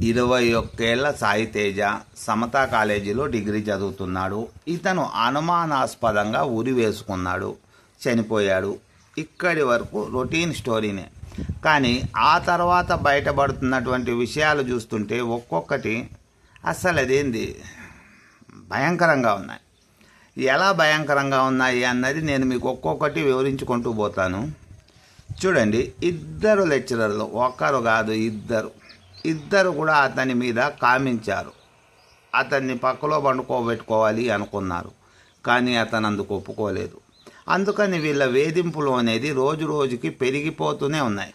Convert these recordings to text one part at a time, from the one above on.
ఇరవై ఒక్కేళ్ళ సాయితేజ సమతా కాలేజీలో డిగ్రీ చదువుతున్నాడు. ఇతను అనుమానాస్పదంగా ఉరి వేసుకున్నాడు. చనిపోయాడు. ఇక్కడి వరకు రొటీన్ స్టోరీనే. కానీ ఆ తర్వాత బయటపడుతున్నటువంటి విషయాలు చూస్తుంటే ఒక్కొక్కటి అస్సలు అదేంది భయంకరంగా ఉన్నాయి. ఎలా భయంకరంగా ఉన్నాయి అన్నది నేను మీకు ఒక్కొక్కటి వివరించుకుంటూ పోతాను. చూడండి ఇద్దరు లెక్చరర్లు ఒక్కరు కాదు ఇద్దరు. ఇద్దరు కూడా అతని మీద కామించారు. అతన్ని పక్కలో పండుకోబెట్టుకోవాలి అనుకున్నారు కానీ అతను అందుకు ఒప్పుకోలేదు. అందుకని వీళ్ళ వేధింపులు అనేది రోజు రోజుకి పెరిగిపోతూనే ఉన్నాయి.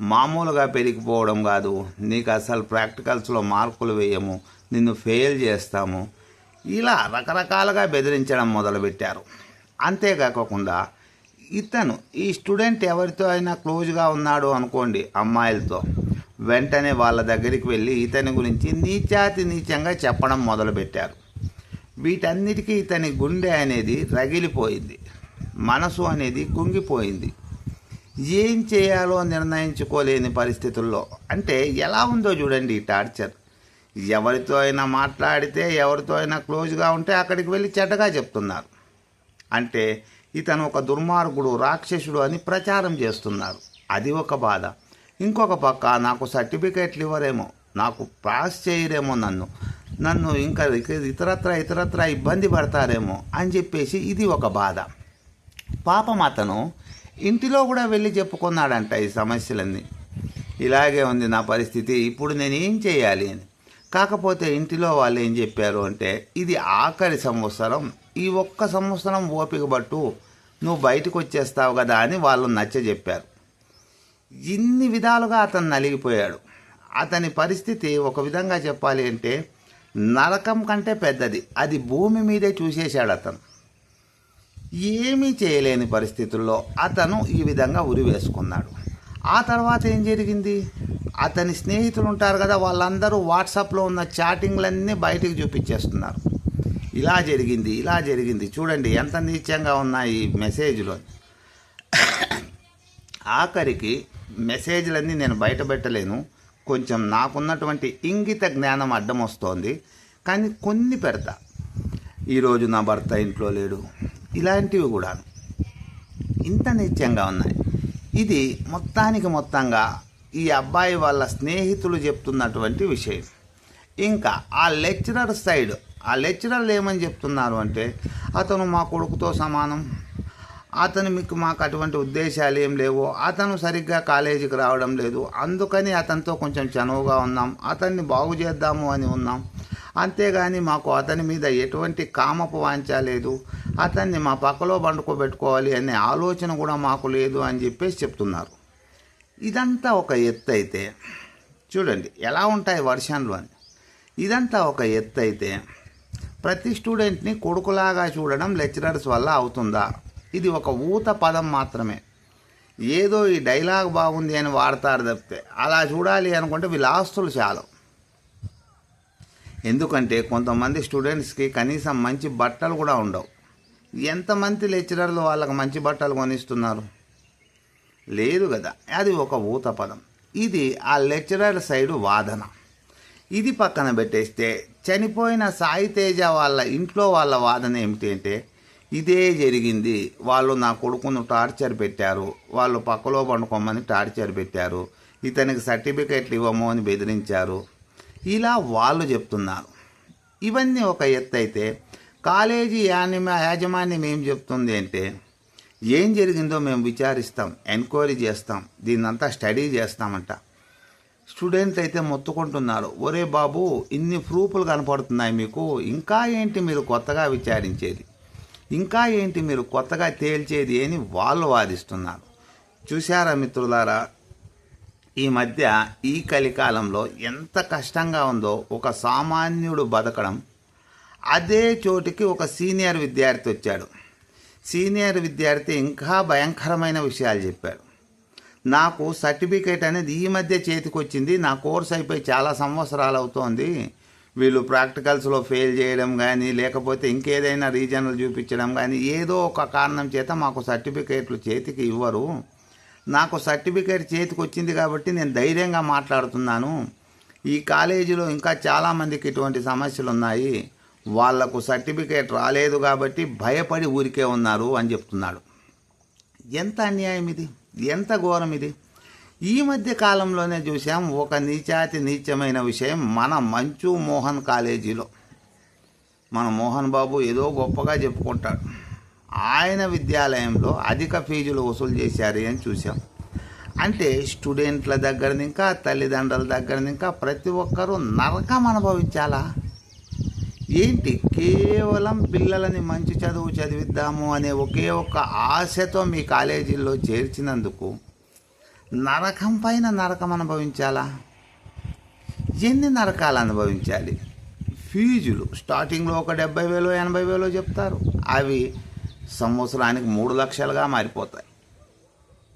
మామూలుగా పెరిగిపోవడం కాదు. నీకు అసలు ప్రాక్టికల్స్లో మార్కులు వేయము నిన్ను ఫెయిల్ చేస్తాము. ఇలా రకరకాలుగా బెదిరించడం మొదలుపెట్టారు. అంతేకాకుండా ఇతను ఈ స్టూడెంట్ ఎవరితో అయినా క్లోజ్గా ఉన్నాడు అనుకోండి అమ్మాయిలతో. వెంటనే వాళ్ళ దగ్గరికి వెళ్ళి ఇతని గురించి నీచాతి నీచంగా చెప్పడం మొదలుపెట్టారు. వీటన్నిటికీ ఇతని గుండె అనేది రగిలిపోయింది. మనసు అనేది కుంగిపోయింది. ఏం చేయాలో నిర్ణయించుకోలేని పరిస్థితుల్లో. అంటే ఎలా ఉందో చూడండి ఈ టార్చర్. ఎవరితో అయినా మాట్లాడితే ఎవరితో అయినా క్లోజ్గా ఉంటే అక్కడికి వెళ్ళి చెడ్డగా చెప్తున్నారు. అంటే ఇతను ఒక దుర్మార్గుడు రాక్షసుడు అని ప్రచారం చేస్తున్నారు. అది ఒక బాధ. ఇంకొక పక్క నాకు సర్టిఫికేట్లు ఇవ్వరేమో నాకు పాస్ చేయరేమో నన్ను. నన్ను ఇంకా ఇతరత్ర ఇతరత్ర ఇబ్బంది పడతారేమో అని చెప్పేసి ఇది ఒక బాధ. పాపం అతను ఇంటిలో కూడా వెళ్ళి చెప్పుకున్నాడంట ఈ సమస్యలన్నీ. ఇలాగే ఉంది నా పరిస్థితి ఇప్పుడు నేను ఏం చేయాలి అని. కాకపోతే ఇంటిలో వాళ్ళు ఏం చెప్పారు అంటే ఇది ఆఖరి సంవత్సరం ఈ ఒక్క సంవత్సరం ఓపిక పట్టు నువ్వు బయటకు వచ్చేస్తావు కదా అని వాళ్ళు నచ్చ చెప్పారు ఇన్ని విధాలుగా అతను నలిగిపోయాడు. అతని పరిస్థితి ఒక విధంగా చెప్పాలి అంటే నరకం కంటే పెద్దది. అది భూమి మీదే చూసేశాడు అతను. ఏమీ చేయలేని పరిస్థితుల్లో అతను ఈ విధంగా ఉరి వేసుకున్నాడు. ఆ తర్వాత ఏం జరిగింది? అతని స్నేహితులు ఉంటారు కదా వాళ్ళందరూ వాట్సాప్లో ఉన్న చాటింగ్లన్నీ బయటికి చూపించేస్తున్నారు. ఇలా జరిగింది ఇలా జరిగింది. చూడండి ఎంత నీచంగా ఉన్నాయి ఈ మెసేజ్లో. ఆఖరికి మెసేజ్లన్నీ నేను బయటపెట్టలేను కొంచెం నాకున్నటువంటి ఇంగిత జ్ఞానం అడ్డం వస్తోంది. కానీ కొన్ని పెడతా. ఈరోజు నా భర్త ఇంట్లో లేడు. ఇలాంటివి కూడా ఇంత నిత్యంగా ఉన్నాయి. ఇది మొత్తానికి మొత్తంగా ఈ అబ్బాయి వాళ్ళ స్నేహితులు చెప్తున్నటువంటి విషయం. ఇంకా ఆ లెక్చరర్ సైడ్ ఆ లెక్చరర్లు ఏమని చెప్తున్నారు అంటే అతను మా కొడుకుతో సమానం. అతను మీకు మాకు అటువంటి ఉద్దేశాలు ఏం లేవు. అతను సరిగ్గా కాలేజీకి రావడం లేదు. అందుకని అతనితో కొంచెం చనువుగా ఉన్నాం. అతన్ని బాగు చేద్దాము అని ఉన్నాం. అంతేగాని మాకు అతని మీద ఎటువంటి కామపు వాంచ లేదు. అతన్ని మా పక్కలో పండుకోబెట్టుకోవాలి అనే ఆలోచన కూడా మాకు లేదు అని చెప్పేసి చెప్తున్నారు. ఇదంతా ఒక ఎత్తు అయితే చూడండి ఎలా ఉంటాయి వర్షన్లు అని. ఇదంతా ఒక ఎత్తు అయితే ప్రతి స్టూడెంట్ని కొడుకులాగా చూడడం లెక్చరర్స్ వల్ల అవుతుందా? ఇది ఒక ఊత పదం మాత్రమే. ఏదో ఈ డైలాగ్ బాగుంది అని వాడతారు తప్పితే అలా చూడాలి అనుకుంటే విలాస్తులు చాలు. ఎందుకంటే కొంతమంది స్టూడెంట్స్కి కనీసం మంచి బట్టలు కూడా ఉండవు. ఎంతమంది లెక్చరర్లు వాళ్ళకి మంచి బట్టలు కొనిస్తున్నారు? లేదు కదా అది ఒక ఊత పదం. ఇది ఆ లెక్చరర్ సైడు వాదన. ఇది పక్కన పెట్టేస్తే చనిపోయిన సాయి తేజ వాళ్ళ ఇంట్లో వాళ్ళ వాదన ఏమిటి అంటే ఇదే జరిగింది. వాళ్ళు నా కొడుకును టార్చర్ పెట్టారు. వాళ్ళు పక్కలో పండుకోమని టార్చర్ పెట్టారు. ఇతనికి సర్టిఫికెట్లు ఇవ్వము అని బెదిరించారు. ఇలా వాళ్ళు చెప్తున్నారు. ఇవన్నీ ఒక ఎత్తు అయితే కాలేజీ యానిమ యాజమాన్యం ఏం చెప్తుంది అంటే ఏం జరిగిందో మేము విచారిస్తాం ఎంక్వైరీ చేస్తాం దీన్నంతా స్టడీ చేస్తామంట. స్టూడెంట్ అయితే మొత్తుకుంటున్నారు. ఒరే బాబు ఇన్ని ప్రూఫ్లు కనపడుతున్నాయి మీకు. ఇంకా ఏంటి మీరు కొత్తగా విచారించేది? ఇంకా ఏంటి మీరు కొత్తగా తేల్చేది అని వాళ్ళు వాదిస్తున్నారు. చూశారా మిత్రులారా? ఈ మధ్య ఈ కలికాలంలో ఎంత కష్టంగా ఉందో ఒక సామాన్యుడు బతకడం. అదే చోటికి ఒక సీనియర్ విద్యార్థి వచ్చాడు. సీనియర్ విద్యార్థి ఇంకా భయంకరమైన విషయాలు చెప్పాడు. నాకు సర్టిఫికేట్ అనేది ఈ మధ్య చేతికొచ్చింది నా కోర్స్ అయిపోయి చాలా సంవత్సరాలు అవుతోంది వీళ్ళు ప్రాక్టికల్స్లో ఫెయిల్ చేయడం కానీ లేకపోతే ఇంకేదైనా రీజన్లు చూపించడం కానీ ఏదో ఒక కారణం చేత మాకు సర్టిఫికేట్లు చేతికి ఇవ్వరు. నాకు సర్టిఫికేట్ చేతికి వచ్చింది కాబట్టి నేను ధైర్యంగా మాట్లాడుతున్నాను. ఈ కాలేజీలో ఇంకా చాలామందికి ఇటువంటి సమస్యలు ఉన్నాయి. వాళ్ళకు సర్టిఫికేట్ రాలేదు కాబట్టి భయపడి ఊరికే ఉన్నారు అని చెప్తున్నాడు. ఎంత అన్యాయం ఇది? ఎంత ఘోరం ఇది? ఈ మధ్య కాలంలోనే చూసాం ఒక నీచాతి నీచమైన విషయం మన మంచు మోహన్ కాలేజీలో. మన మోహన్ బాబు ఏదో గొప్పగా చెప్పుకుంటాడు. ఆయన విద్యాలయంలో అధిక ఫీజులు వసూలు చేశారు అని చూసాం అంటే స్టూడెంట్ల దగ్గర ఇంకా తల్లిదండ్రుల దగ్గర ఇంకా ప్రతి ఒక్కరూ నరకం అనుభవించాలా? ఏంటి కేవలం పిల్లలని మంచి చదువు చదివిద్దాము అనే ఒకే ఒక్క ఆశతో మీ కాలేజీల్లో చేర్చినందుకు నరకం పైన నరకం అనుభవించాలా? ఎన్ని నరకాలు అనుభవించాలి? ఫీజులు. స్టార్టింగ్లో ఒక డెబ్బై వేలు ఎనభై వేలు చెప్తారు. అవి సంవత్సరానికి మూడు లక్షలుగా మారిపోతాయి.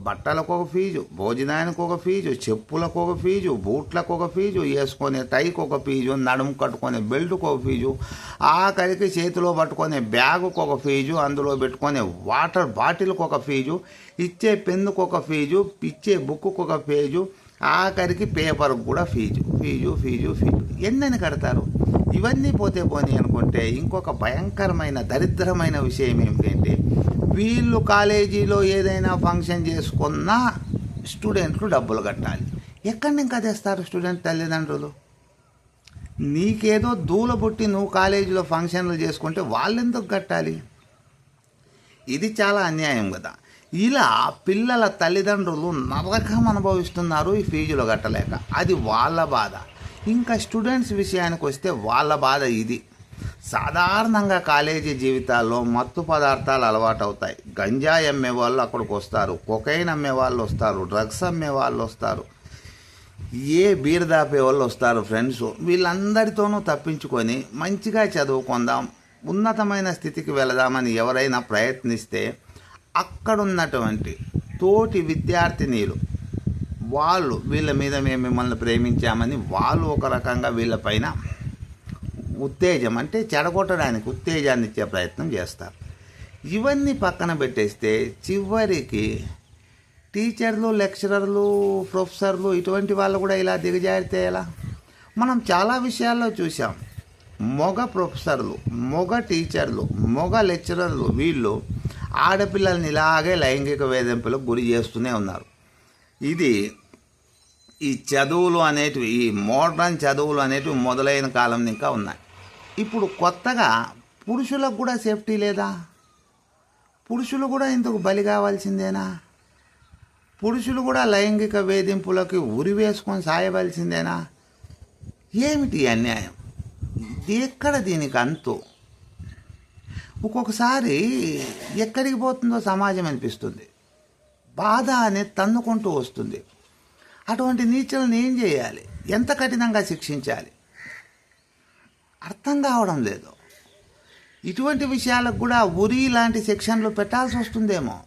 బట్టలకు ఒక ఫీజు భోజనానికి ఒక ఫీజు చెప్పులకు ఒక ఫీజు బూట్లకు ఒక ఫీజు వేసుకునే టైకి ఒక ఫీజు నడుము కట్టుకునే బెల్ట్కి ఒక ఫీజు ఆఖరికి చేతిలో పట్టుకునే బ్యాగుకు ఒక ఫీజు అందులో పెట్టుకునే వాటర్ బాటిల్కి ఒక ఫీజు ఇచ్చే పెన్నుకు ఒక ఫీజు ఇచ్చే బుక్కు ఒక ఫీజు ఆఖరికి పేపర్కి కూడా ఫీజు ఫీజు ఫీజు ఫీజు. ఎన్నని కడతారు? ఇవన్నీ పోతే పోనీ అనుకుంటే ఇంకొక భయంకరమైన దరిద్రమైన విషయం ఏమిటంటే వీళ్ళు కాలేజీలో ఏదైనా ఫంక్షన్ చేసుకున్నా స్టూడెంట్లు డబ్బులు కట్టాలి. ఎక్కడి నుంచి తెస్తారు స్టూడెంట్ తల్లిదండ్రులు? నీకేదో దూల పుట్టి నువ్వు కాలేజీలో ఫంక్షన్లు చేసుకుంటే వాళ్ళు ఎందుకు కట్టాలి? ఇది చాలా అన్యాయం కదా. ఇలా పిల్లల తల్లిదండ్రులు నరకం అనుభవిస్తున్నారు ఈ ఫీజులు కట్టలేక. అది వాళ్ళ బాధ. ఇంకా స్టూడెంట్స్ విషయానికి వస్తే వాళ్ళ బాధ ఇది. సాధారణంగా కాలేజీ జీవితాల్లో మత్తు పదార్థాలు అలవాటు అవుతాయి గంజాయి అమ్మే వాళ్ళు అక్కడికి వస్తారు కొకైన్ అమ్మే వాళ్ళు వస్తారు. డ్రగ్స్ అమ్మే వాళ్ళు వస్తారు. ఏ బీర్ దాపే వాళ్ళు వస్తారు ఫ్రెండ్స్. వీళ్ళందరితోనూ తప్పించుకొని మంచిగా చదువుకుందాం ఉన్నతమైన స్థితికి వెళదామని ఎవరైనా ప్రయత్నిస్తే అక్కడున్నటువంటి తోటి విద్యార్థినీలు వాళ్ళు వీళ్ళ మీద మేము మిమ్మల్ని ప్రేమించామని వాళ్ళు ఒక రకంగా వీళ్ళపైన ఉత్తేజం అంటే చెడగొట్టడానికి ఉత్తేజాన్ని ఇచ్చే ప్రయత్నం చేస్తారు. ఇవన్నీ పక్కన పెట్టేస్తే చివరికి టీచర్లు లెక్చరర్లు ప్రొఫెసర్లు ఇటువంటి వాళ్ళు కూడా ఇలా దిగజారితే ఎలా? మనం చాలా విషయాల్లో చూసాం మొగ ప్రొఫెసర్లు మొగ టీచర్లు మొగ లెక్చరర్లు వీళ్ళు ఆడపిల్లల్ని ఇలాగే లైంగిక వేధింపులకు గురి చేస్తూనే ఉన్నారు. ఇది ఈ చదువులు అనేటివి ఈ మోడర్న్ చదువులు అనేటివి మొదలైన కాలం ఇంకా ఉన్నాయి. ఇప్పుడు కొత్తగా పురుషులకు కూడా సేఫ్టీ లేదా? పురుషులు కూడా ఇందుకు బలి కావాల్సిందేనా? పురుషులు కూడా లైంగిక వేధింపులకి ఉరి వేసుకొని సాయవలసిందేనా? ఏమిటి అన్యాయం? ఇది ఎక్కడ దీనికి అంతు? ఒక్కొక్కసారి ఎక్కడికి పోతుందో సమాజం అనిపిస్తుంది. బాధ అనేది తన్నుకుంటూ వస్తుంది. అటువంటి నీచులను ఏం చేయాలి? ఎంత కఠినంగా శిక్షించాలి? అర్థం కావడం లేదు. ఇటువంటి విషయాలకు కూడా ఉరి లాంటి సెక్షన్లు పెట్టాల్సి వస్తుందేమో.